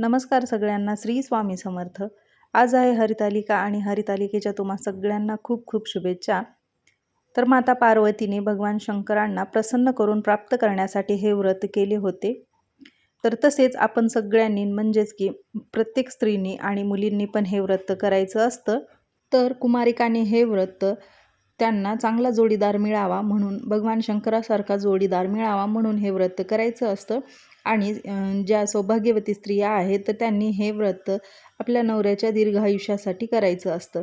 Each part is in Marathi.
नमस्कार सगळ्यांना श्री स्वामी समर्थ. आज आहे हरितालिका आणि हरितालिकेच्या तुम्हा सगळ्यांना खूप खूप शुभेच्छा. तर माता पार्वतीने भगवान शंकरांना प्रसन्न करून प्राप्त करण्यासाठी हे व्रत केले होते. तर तसेच आपण सगळ्यांनी म्हणजेच की प्रत्येक स्त्रीनी आणि मुलींनी पण हे व्रत करायचं असतं. तर कुमारिकाने हे व्रत त्यांना चांगला जोडीदार मिळावा म्हणून भगवान शंकरासारखा जोडीदार मिळावा म्हणून हे व्रत करायचं असतं. आणि ज्या सौभाग्यवती स्त्रिया आहेत तर त्यांनी हे व्रत आपल्या नवऱ्याच्या दीर्घ आयुष्यासाठी करायचं असतं.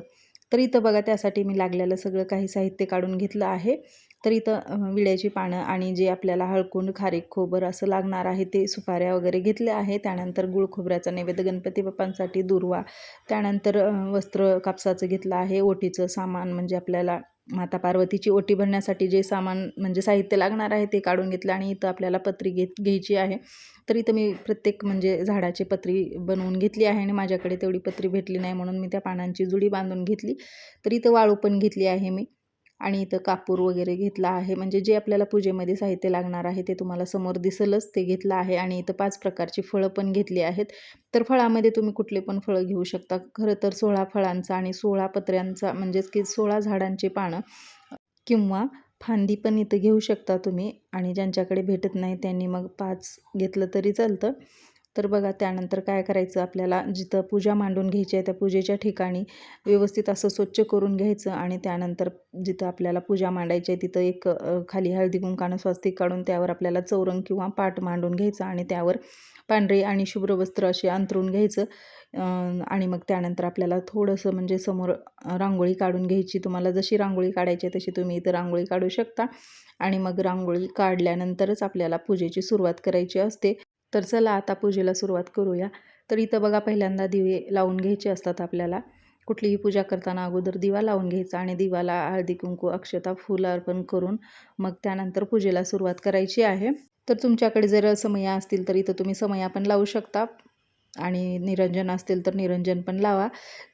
तर इथं बघा त्यासाठी मी लागलेलं सगळं काही साहित्य काढून घेतलं आहे. तर इथं विड्याची पानं आणि जे आपल्याला हळकुंड खारीक खोबर असं लागणार आहे ते सुपाऱ्या वगैरे घेतले आहे. त्यानंतर गुळ खोबऱ्याचा नैवेद्य गणपती बाप्पांसाठी दुर्वा. त्यानंतर वस्त्र कापसाचं घेतलं आहे. ओटीचं सामान म्हणजे आपल्याला माता पार्वतीची ओटी भरण्यासाठी जे सामान म्हणजे साहित्य लागणार आहे ते काढून घेतलं आणि इथं आपल्याला पत्री घेत घ्यायची आहे. तर इथं मी प्रत्येक म्हणजे झाडाची पत्री बनवून घेतली आहे आणि माझ्याकडे तेवढी पत्री भेटली नाही म्हणून मी त्या पानांची जुडी बांधून घेतली. तर इथं वाळू पण घेतली आहे मी. आणि इथं कापूर वगैरे घेतला आहे. म्हणजे जे आपल्याला पूजेमध्ये साहित्य लागणार आहे ते तुम्हाला समोर दिसलंच ते घेतलं आहे आणि इथं पाच प्रकारची फळं पण घेतली आहेत. तर फळामध्ये तुम्ही कुठले पण फळं घेऊ शकता. खरं तर सोळा फळांचा आणि सोळा पत्र्यांचा म्हणजेच की सोळा झाडांची पानं किंवा फांदी पण इथं घेऊ शकता तुम्ही आणि ज्यांच्याकडे भेटत नाही त्यांनी मग पाच घेतलं तरी चालतं. तर बघा त्यानंतर काय करायचं? आपल्याला जिथं पूजा मांडून घ्यायची आहे त्या पूजेच्या ठिकाणी व्यवस्थित असं स्वच्छ करून घ्यायचं आणि त्यानंतर जिथं आपल्याला पूजा मांडायची आहे तिथं एक खाली हळदी कुंकानं स्वस्तिक काढून त्यावर आपल्याला चौरंग किंवा पाट मांडून घ्यायचं आणि त्यावर पांढरे आणि शुभ्र वस्त्र असे अंतरून घ्यायचं. आणि मग त्यानंतर आपल्याला थोडंसं म्हणजे समोर रांगोळी काढून घ्यायची. तुम्हाला जशी रांगोळी काढायची आहे तशी तुम्ही इथं रांगोळी काढू शकता. आणि मग रांगोळी काढल्यानंतरच आपल्याला पूजेची सुरुवात करायची असते. तर चला आता पूजेला सुरुवात करूया. तर इथं बघा पहिल्यांदा दिवे लावून घ्यायचे असतात आपल्याला. कुठलीही पूजा करताना अगोदर दिवा लावून घ्यायचा आणि दिवाला हळदी कुंकू अक्षता फुलं अर्पण करून मग त्यानंतर पूजेला सुरुवात करायची आहे. तर तुमच्याकडे जर समया असतील तर इथं तुम्ही समया पण लावू शकता आणि निरंजन असतील तर निरंजन पण लावा.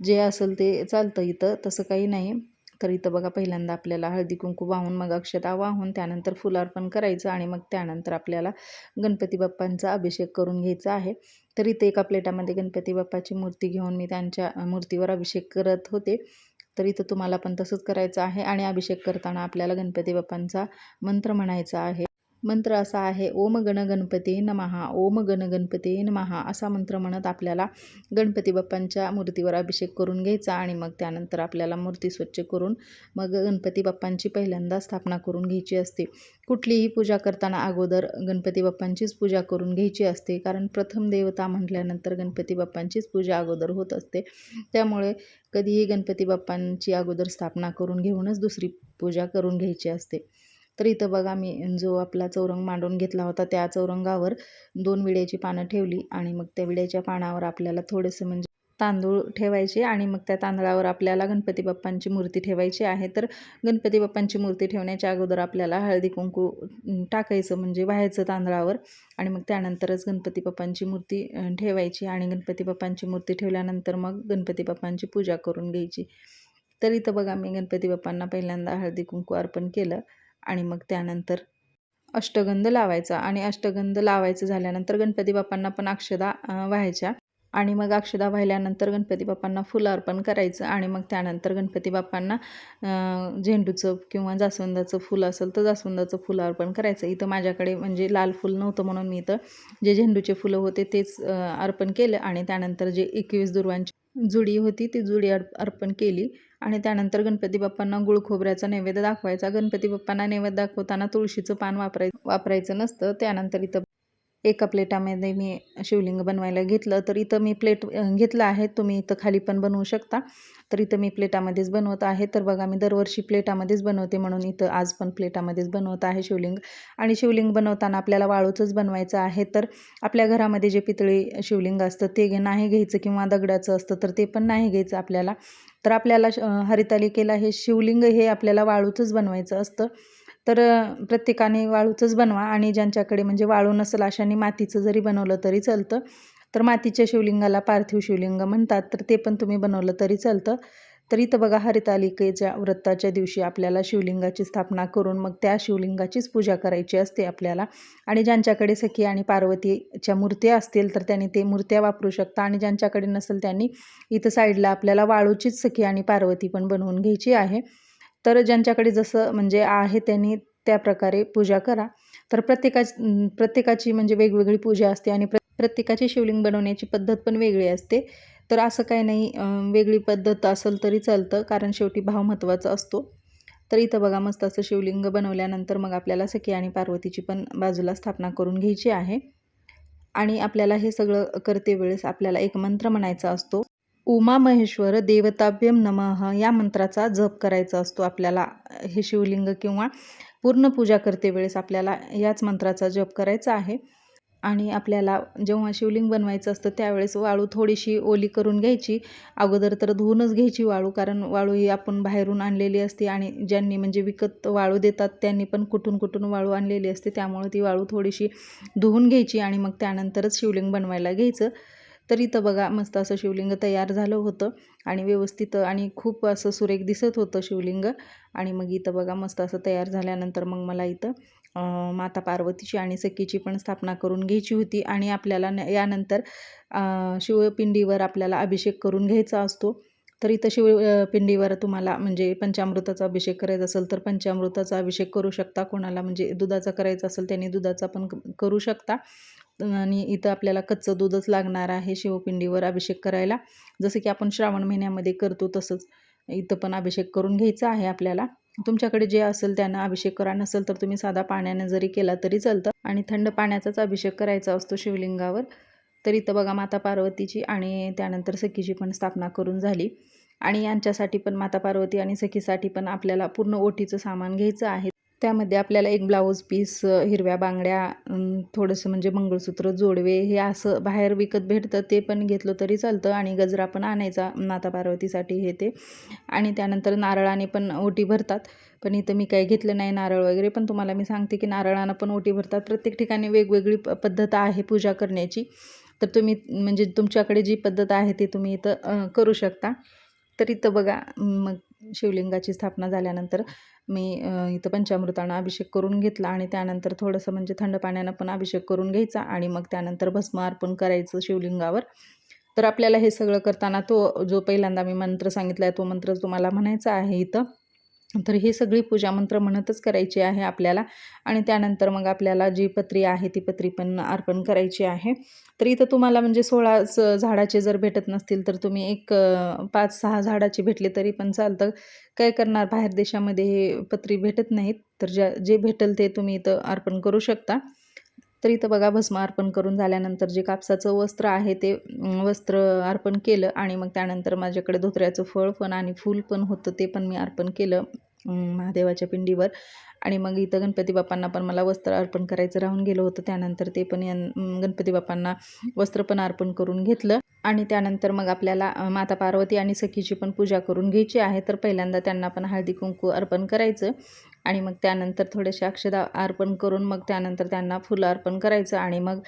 जे असेल ते चालतं इथं तसं काही नाही. तर इथं बघा पहिल्यांदा आपल्याला हळदी कुंकू वाहून मग अक्षता वाहून त्यानंतर फुलार्पण करायचं आणि मग त्यानंतर आपल्याला गणपती बाप्पांचा अभिषेक करून घ्यायचा आहे. तर इथे एका प्लेटामध्ये गणपती बाप्पाची मूर्ती घेऊन मी त्यांच्या मूर्तीवर अभिषेक करत होते. तर इथं तुम्हाला पण तसंच करायचं आहे आणि अभिषेक करताना आपल्याला गणपती बाप्पांचा मंत्र म्हणायचा आहे. मंत्र असा आहे ओम गण गणपती नमहा ओम गण गणपती नमहा असा मंत्र म्हणत आपल्याला गणपती बाप्पांच्या मूर्तीवर अभिषेक करून घ्यायचा आणि मग त्यानंतर आपल्याला मूर्ती स्वच्छ करून मग गणपती बाप्पांची पहिल्यांदा स्थापना करून घ्यायची असते. कुठलीही पूजा करताना अगोदर गणपती बाप्पांचीच पूजा करून घ्यायची असते कारण प्रथम देवता म्हटल्यानंतर गणपती बाप्पांचीच पूजा अगोदर होत असते. त्यामुळे कधीही गणपती बाप्पांची अगोदर स्थापना करून घेऊनच दुसरी पूजा करून घ्यायची असते. तर इथं बघा मी जो आपला चौरंग मांडून घेतला होता त्या चौरंगावर दोन विड्याची पानं ठेवली आणि मग त्या विड्याच्या पानावर आपल्याला थोडंसं म्हणजे तांदूळ ठेवायचे आणि मग त्या तांदळावर आपल्याला गणपती बाप्पांची मूर्ती ठेवायची आहे. तर गणपती बाप्पांची मूर्ती ठेवण्याच्या अगोदर आपल्याला हळदी कुंकू टाकायचं म्हणजे व्हायचं तांदळावर आणि मग त्यानंतरच गणपती बाप्पांची मूर्ती ठेवायची आणि गणपती बाप्पांची मूर्ती ठेवल्यानंतर मग गणपती बाप्पांची पूजा करून घ्यायची. तर इथं बघा मी गणपती बाप्पांना पहिल्यांदा हळदी कुंकू अर्पण केलं. आणि मग त्यानंतर अष्टगंध लावायचा आणि अष्टगंध लावायचं झाल्यानंतर गणपती बाप्पांना पण अक्षदा व्हायच्या. आणि मग अक्षदा वाहिल्यानंतर गणपती बाप्पांना फुलं अर्पण करायचं आणि मग त्यानंतर गणपती बाप्पांना झेंडूचं किंवा जास्वंदाचं फुलं असेल तर जास्वंदाचं फुलं अर्पण करायचं. इथं माझ्याकडे म्हणजे लाल फुल नव्हतं म्हणून मी इथं जे झेंडूचे फुलं होते तेच अर्पण केलं आणि त्यानंतर जे एकवीस दुर्वांची जुडी होती ती जुडी अर्प अर्पण केली. आणि त्यानंतर गणपती बाप्पांना गुळ खोबऱ्याचा नैवेद्य दाखवायचा. गणपती बाप्पांना नैवेद्य दाखवताना तुळशीचं पान वापराय वापरायचं नसतं. त्यानंतर इथं एका प्लेटामध्ये मी शिवलिंग बनवायला घेतलं. तर इथं मी प्लेट घेतलं आहे. तुम्ही इथं खाली पण बनवू शकता. तर इथं मी प्लेटामध्येच बनवत आहे. तर बघा मी दरवर्षी प्लेटामध्येच बनवते म्हणून इथं आज पण प्लेटामध्येच बनवत आहे शिवलिंग. आणि शिवलिंग बनवताना आपल्याला वाळूचंच बनवायचं आहे. तर आपल्या घरामध्ये जे पितळी शिवलिंग असतं ते घे- नाही घ्यायचं किंवा दगडाचं असतं तर ते पण नाही घ्यायचं आपल्याला. तर आपल्याला श- हरितालिकेला हे शिवलिंग हे आपल्याला वाळूचंच बनवायचं असतं. तर प्रत्येकाने वाळूचंच बनवा आणि ज्यांच्याकडे म्हणजे वाळू नसेल अशाने मातीचं जरी बनवलं तरी चालतं. तर मातीच्या शिवलिंगाला पार्थिव शिवलिंग म्हणतात तर ते पण तुम्ही बनवलं तरी चालतं. तर इथं बघा हरितालिकेच्या व्रताच्या दिवशी आपल्याला शिवलिंगाची स्थापना करून मग त्या शिवलिंगाचीच पूजा करायची असते आपल्याला. आणि ज्यांच्याकडे सखी आणि पार्वतीच्या मूर्त्या असतील तर त्यांनी ते मूर्त्या वापरू शकता. आणि ज्यांच्याकडे नसेल त्यांनी इथं साईडला आपल्याला वाळूचीच सखी आणि पार्वती पण बनवून घ्यायची आहे. तर ज्यांच्याकडे जसं म्हणजे आहे त्यांनी त्या प्रकारे पूजा करा. तर प्रत्येका प्रत्येकाची म्हणजे वेगवेगळी पूजा असते आणि प्र प्रत्येकाची शिवलिंग बनवण्याची पद्धत पण वेगळी असते. तर असं काही नाही वेगळी पद्धत असेल तरी चालतं कारण शेवटी भाव महत्त्वाचा असतो. तर इथं बघा मस्त असं शिवलिंग बनवल्यानंतर मग आपल्याला सखी आणि पार्वतीची पण बाजूला स्थापना करून घ्यायची आहे. आणि आपल्याला हे सगळं करते वेळेस आपल्याला एक मंत्र म्हणायचा असतो. उमा महेश्वर देवताभ्यम नमः या मंत्राचा जप करायचा असतो आपल्याला. हे शिवलिंग किंवा पूर्ण पूजा करते वेळेस आपल्याला याच मंत्राचा जप करायचा आहे. आणि आपल्याला जेव्हा शिवलिंग बनवायचं असतं त्यावेळेस वाळू थोडीशी ओली करून घ्यायची. अगोदर तर धुवूनच घ्यायची वाळू कारण वाळू ही आपण बाहेरून आणलेली असते आणि ज्यांनी म्हणजे विकत वाळू देतात त्यांनी पण कुठून कुठून वाळू आणलेली असते. त्यामुळे ती वाळू थोडीशी धुवून घ्यायची आणि मग त्यानंतरच शिवलिंग बनवायला घ्यायचं. तर इथं बघा मस्त असं शिवलिंग तयार झालं होतं आणि व्यवस्थित आणि खूप असं सुरेख दिसत होतं शिवलिंग. आणि मग इथं बघा मस्त असं तयार झाल्यानंतर मग मला इथं माता पार्वतीची आणि सखीची पण स्थापना करून घ्यायची होती. आणि आपल्याला न यानंतर शिवपिंडीवर आपल्याला अभिषेक करून घ्यायचा असतो. तर इथं शिव पिंडीवर तुम्हाला म्हणजे पंचामृताचा अभिषेक करायचा असेल तर पंचामृताचा अभिषेक करू शकता. कोणाला म्हणजे दुधाचा करायचा असेल त्यांनी दुधाचा पण करू शकता. आणि इथं आपल्याला कच्चं दूधच लागणार आहे शिवपिंडीवर अभिषेक करायला. जसं की आपण श्रावण महिन्यामध्ये करतो तसंच इथं पण अभिषेक करून घ्यायचा आहे आपल्याला. तुमच्याकडे जे असेल त्यांना अभिषेक करा नसेल तर तुम्ही साधा पाण्याने जरी केला तरी चालतं. आणि थंड पाण्याचाच अभिषेक करायचा असतो शिवलिंगावर. तर इथं बघा माता पार्वतीची आणि त्यानंतर सखीची पण स्थापना करून झाली. आणि यांच्यासाठी पण माता पार्वती आणि सखीसाठी पण आपल्याला पूर्ण ओटीचं सामान घ्यायचं आहे. त्यामध्ये आपल्याला एक ब्लाऊज पीस हिरव्या बांगड्या थोडंसं म्हणजे मंगळसूत्र जोडवे हे असं बाहेर विकत भेटतं ते पण घेतलं तरी चालतं आणि गजरा पण आणायचा माता पार्वतीसाठी हे ते. आणि त्यानंतर नारळाने पण ओटी भरतात. पण इथं मी काही घेतलं नाही नारळ वगैरे पण तुम्हाला मी सांगते की नारळानं पण ओटी भरतात. प्रत्येक ठिकाणी वेगवेगळी प पद्धत आहे पूजा करण्याची. तर तुम्ही म्हणजे तुमच्याकडे जी पद्धत आहे ती तुम्ही इथं करू शकता. तर इथं बघा मग शिवलिंगाची स्थापना झाल्यानंतर मी इथं पंचामृतानं अभिषेक करून घेतला आणि त्यानंतर थोडंसं म्हणजे थंड पाण्यानं पण अभिषेक करून घ्यायचा आणि मग त्यानंतर भस्म अर्पण करायचं शिवलिंगावर. तर आपल्याला हे सगळं करताना तो जो पहिल्यांदा मी मंत्र सांगितला आहे तो मंत्र तुम्हाला म्हणायचा आहे इथं. तर ही सगळी पूजा मंत्र म्हणतच करायची आहे आपल्याला. आणि त्यानंतर मग आपल्याला जी पत्री आहे ती पत्री पण अर्पण करायची आहे. तर इथं तुम्हाला म्हणजे सोळा झाडाचे जर भेटत नसतील तर तुम्ही एक पाच सहा झाडाची भेटले तरी पण चालतं. काय करणार? बाहेर देशामध्ये हे पत्री भेटत नाहीत. तर ज्या जे भेटेल ते तुम्ही इथं अर्पण करू शकता. तर इथं बघा भस्म अर्पण करून झाल्यानंतर जे कापसाचं वस्त्र आहे ते वस्त्र अर्पण केलं आणि मग त्यानंतर माझ्याकडे धोत्र्याचं फळ पण आणि फूल पण होतं ते पण मी अर्पण केलं महादेवाच्या पिंडीवर. आणि मग इथं गणपती बाप्पांना पण मला वस्त्र अर्पण करायचं राहून गेलं होतं. त्यानंतर ते पण गणपती बाप्पांना वस्त्र पण अर्पण करून घेतलं. आणि त्यानंतर मग आपल्याला माता पार्वती आणि सखीची पण पूजा करून घ्यायची आहे. तर पहिल्यांदा त्यांना पण हळदी कुंकू अर्पण करायचं आणि मग त्यानंतर थोडेसे अक्षदा अर्पण करून मग त्यानंतर त्यांना फुलं अर्पण करायचं आणि मग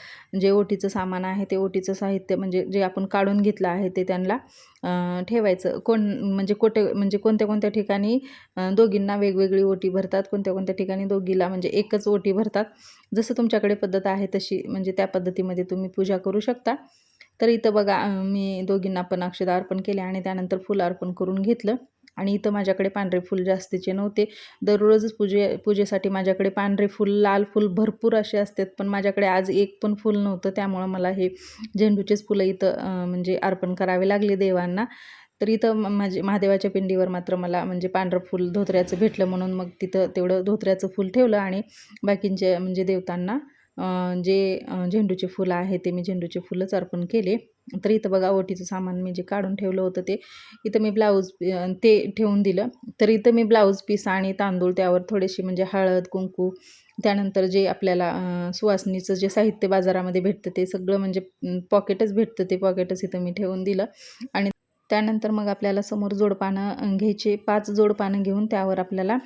जे ओटीचं सामान आहे ते ओटीचं साहित्य म्हणजे जे आपण काढून घेतलं आहे ते त्यांना ठेवायचं. कोण म्हणजे कोटे म्हणजे कोणत्या कोणत्या ठिकाणी दोघींना वेगवेगळी ओटी भरतात कोणत्या कोणत्या ठिकाणी दोघीला म्हणजे एकच ओटी भरतात. जसं तुमच्याकडे पद्धत आहे तशी म्हणजे त्या पद्धतीमध्ये तुम्ही पूजा करू शकता. तर इथं बघा मी दोघींना पण अक्षदा अर्पण केले आणि त्यानंतर फुलं अर्पण करून घेतलं. आणि इथं माझ्याकडे पांढरे फुल जास्तीचे नव्हते. दररोजच पूजे पूजेसाठी माझ्याकडे पांढरे फूल लाल फूल भरपूर असे असतात पण माझ्याकडे आज एक पण फुल नव्हतं. त्यामुळं मला हे झेंडूचेच फुलं इथं म्हणजे अर्पण करावे लागले देवांना. तर इथं माझे महादेवाच्या पिंडीवर मात्र मला म्हणजे पांढरं फूल धोत्र्याचं भेटलं म्हणून मग तिथं तेवढं धोत्र्याचं फूल ठेवलं आणि बाकींचे म्हणजे देवतांना जे झेंडूचे फुलं आहे ते मी झेंडूचे फुलंच अर्पण केले. तर इथं बघा ओटीचं सामान मी जे काढून ठेवलं होतं ते इथं मी ब्लाऊज ते ठेवून दिलं. तर इथं मी ब्लाऊज पीस आणि तांदूळ त्यावर थोडेशी म्हणजे हळद कुंकू त्यानंतर जे आपल्याला सुवासनीचं जे साहित्य बाजारामध्ये भेटतं ते सगळं म्हणजे पॉकेटच भेटतं ते पॉकेटच इथं मी ठेवून दिलं. आणि त्यानंतर मग आपल्याला समोर जोडपानं घ्यायचे पाच जोडपानं घेऊन त्यावर आपल्याला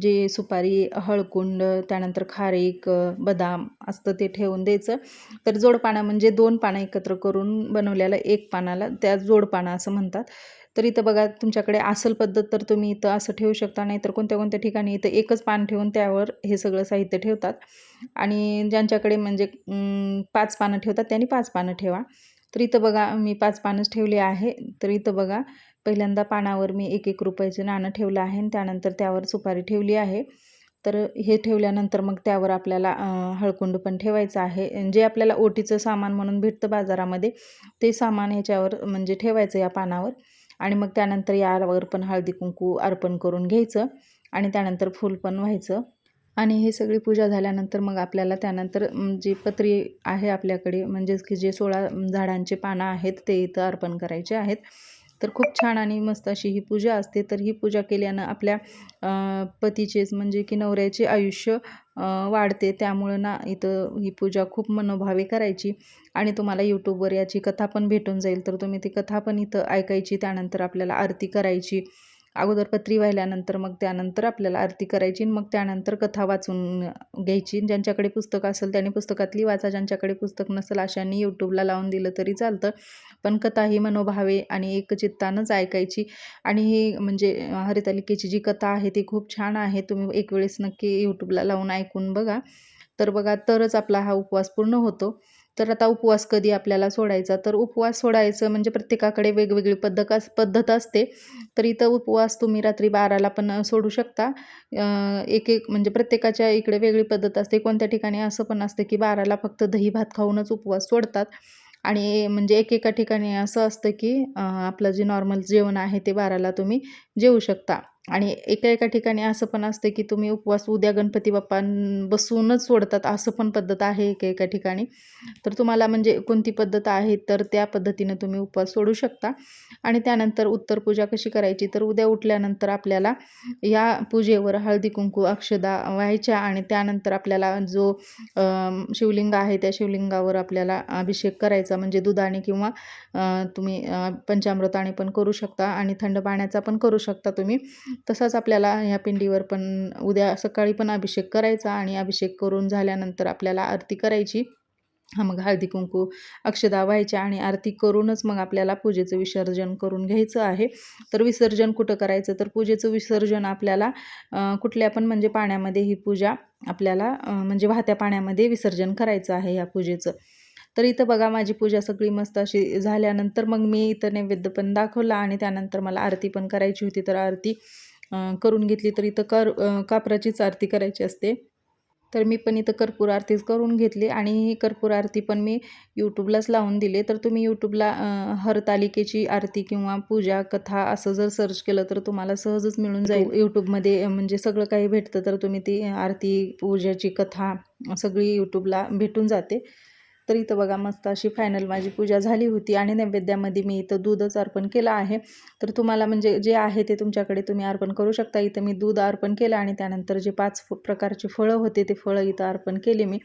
जे सुपारी हळकुंड त्यानंतर खारीक बदाम असतं ते ठेवून द्यायचं. तर जोडपाना म्हणजे दोन पानं एकत्र करून बनवलेलं एक पानाला त्या जोडपाना असं म्हणतात. तर इथं बघा तुमच्याकडे असल पद्धत तर तुम्ही इथं असं ठेवू शकता नाही तर कोणत्या कोणत्या ठिकाणी इथं एकच पान ठेवून त्यावर हे सगळं साहित्य ठेवतात. आणि ज्यांच्याकडे म्हणजे पाच पानं ठेवतात त्यांनी पाच पानं ठेवा. तर इथं बघा मी पाच पानच ठेवले आहे. तर इथं बघा पहिल्यांदा पानावर मी एक एक रुपयाचं नाणं ठेवलं आहे आणि त्यानंतर त्यावर सुपारी ठेवली आहे. तर हे ठेवल्यानंतर मग त्यावर आपल्याला हळकुंड पण ठेवायचं आहे. जे आपल्याला ओटीचं सामान म्हणून भेटतं बाजारामध्ये ते सामान ह्याच्यावर म्हणजे ठेवायचं या पानावर. आणि मग त्यानंतर यावर पण हळदी कुंकू अर्पण करून घ्यायचं आणि त्यानंतर फूल पण व्हायचं. आणि हे सगळी पूजा झाल्यानंतर मग आपल्याला त्यानंतर जी पत्री आहे आपल्याकडे म्हणजेच की जे सोळा झाडांचे पानं आहेत ते इथं अर्पण करायचे आहेत. तर खूप छान आणि मस्त अशी ही पूजा असते. तर ही पूजा केल्यानं आपल्या पतीचेच म्हणजे की नवऱ्याचे आयुष्य वाढते. त्यामुळं ना इथं ही पूजा खूप मनोभावे करायची. आणि तुम्हाला यूट्यूबवर याची कथा पण भेटून जाईल. तर तुम्ही ती कथा पण इथं ऐकायची. त्यानंतर आपल्याला आरती करायची. अगोदर पत्री वाहिल्यानंतर मग त्यानंतर आपल्याला आरती करायची मग त्यानंतर कथा वाचून घ्यायची. ज्यांच्याकडे पुस्तक असेल त्यांनी पुस्तकातली वाचा ज्यांच्याकडे पुस्तक नसेल अशांनी यूट्यूबला लावून दिलं तरी चालतं. पण कथा ही मनोभावे आणि एकचित्तानंच ऐकायची. आणि ही म्हणजे हरितालिकेची जी कथा आहे ती खूप छान आहे. तुम्ही एक वेळेस नक्की यूट्यूबला लावून ऐकून बघा. तर बघा तरच आपला हा उपवास पूर्ण होतो. तर आता उपवास कधी आपल्याला सोडायचा? तर उपवास सोडायचं म्हणजे प्रत्येकाकडे वेगवेगळी पद्धत पद्धत असते. तर इथं उपवास तुम्ही रात्री बाराला पण सोडू शकता. एक एक म्हणजे प्रत्येकाच्या इकडे वेगळी पद्धत असते. कोणत्या ठिकाणी असं पण असतं की बाराला फक्त दही भात खाऊनच उपवास सोडतात. आणि म्हणजे एकेका ठिकाणी असं असतं की आपलं जे नॉर्मल जेवण आहे ते बाराला तुम्ही जेवू शकता. आणि एका एका ठिकाणी असं पण असतं की तुम्ही उपवास उद्या गणपती बाप्पा बसूनच सोडतात असं पण पद्धत आहे एका एका ठिकाणी. तर तुम्हाला म्हणजे कोणती पद्धत आहे तर त्या पद्धतीनं तुम्ही उपवास सोडू शकता. आणि त्यानंतर उत्तर पूजा कशी करायची तर उद्या उठल्यानंतर आपल्याला या पूजेवर हळदी कुंकू अक्षदा व्हायच्या आणि त्यानंतर आपल्याला जो शिवलिंग आहे त्या शिवलिंगावर आपल्याला अभिषेक करायचा. म्हणजे दुधाने किंवा तुम्ही पंचामृताने पण करू शकता आणि थंड पाण्याचा पण करू शकता तुम्ही. तसाच आपल्याला ह्या पिंडीवर पण उद्या सकाळी पण अभिषेक करायचा आणि अभिषेक करून झाल्यानंतर आपल्याला आरती करायची. मग हळदी कुंकू अक्षदा व्हायच्या आणि आरती करूनच मग आपल्याला पूजेचं विसर्जन करून घ्यायचं आहे. तर विसर्जन कुठं करायचं? तर पूजेचं विसर्जन आपल्याला कुठल्या पण म्हणजे पाण्यामध्ये ही पूजा आपल्याला म्हणजे वाहत्या पाण्यामध्ये विसर्जन करायचं आहे या पूजेचं. तर इथं बघा माझी पूजा सगळी मस्त अशी झाल्यानंतर मग मी इथं नैवेद्य पण दाखवला आणि त्यानंतर मला आरती पण करायची होती. तर आरती करून घेतली. तर इथं कर कापराचीच आरती करायची असते. तर मी पण इथं कर्पूर आरतीच करून घेतली आणि ही कर्पूर आरती पण मी यूट्यूबलाच लावून दिले. तर तुम्ही यूट्यूबला हरतालिकेची आरती किंवा पूजा कथा असं जर सर्च केलं तर तुम्हाला सहजच मिळून जाईल. यूट्यूबमध्ये अ, म्हणजे सगळं काही भेटतं तर तुम्ही ती आरती पूजाची कथा सगळी यूट्यूबला भेटून जाते. तर इथं बघा मस्त अशी फायनल माझी पूजा झाली होती आणि नैवेद्यामध्ये मी इथं दूधच अर्पण केलं आहे. तर तुम्हाला म्हणजे जे आहे ते तुमच्याकडे तुम्ही अर्पण करू शकता. इथं मी दूध अर्पण केलं आणि त्यानंतर जे पाच प्रकारची फळं होते ते फळं इथं अर्पण केले मी.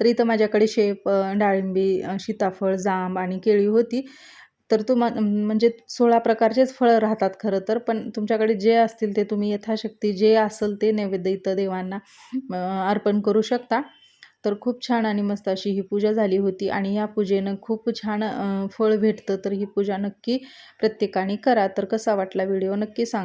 तर इथं माझ्याकडे शेप डाळिंबी सीताफळ जांब आणि केळी होती. तर तुम्हा म्हणजे सोळा प्रकारचेच फळं राहतात खरं तर पण तुमच्याकडे जे असतील ते तुम्ही यथाशक्ती जे असेल ते नैवेद्य इथं देवांना अर्पण करू शकता. तर खूप छान आणि मस्त अशी ही पूजा झाली होती आणि या पूजेनं खूप छान फळ भेटतं तर ही पूजा नक्की प्रत्येकाने करा. तर कसा वाटला व्हिडिओ नक्की सांगा.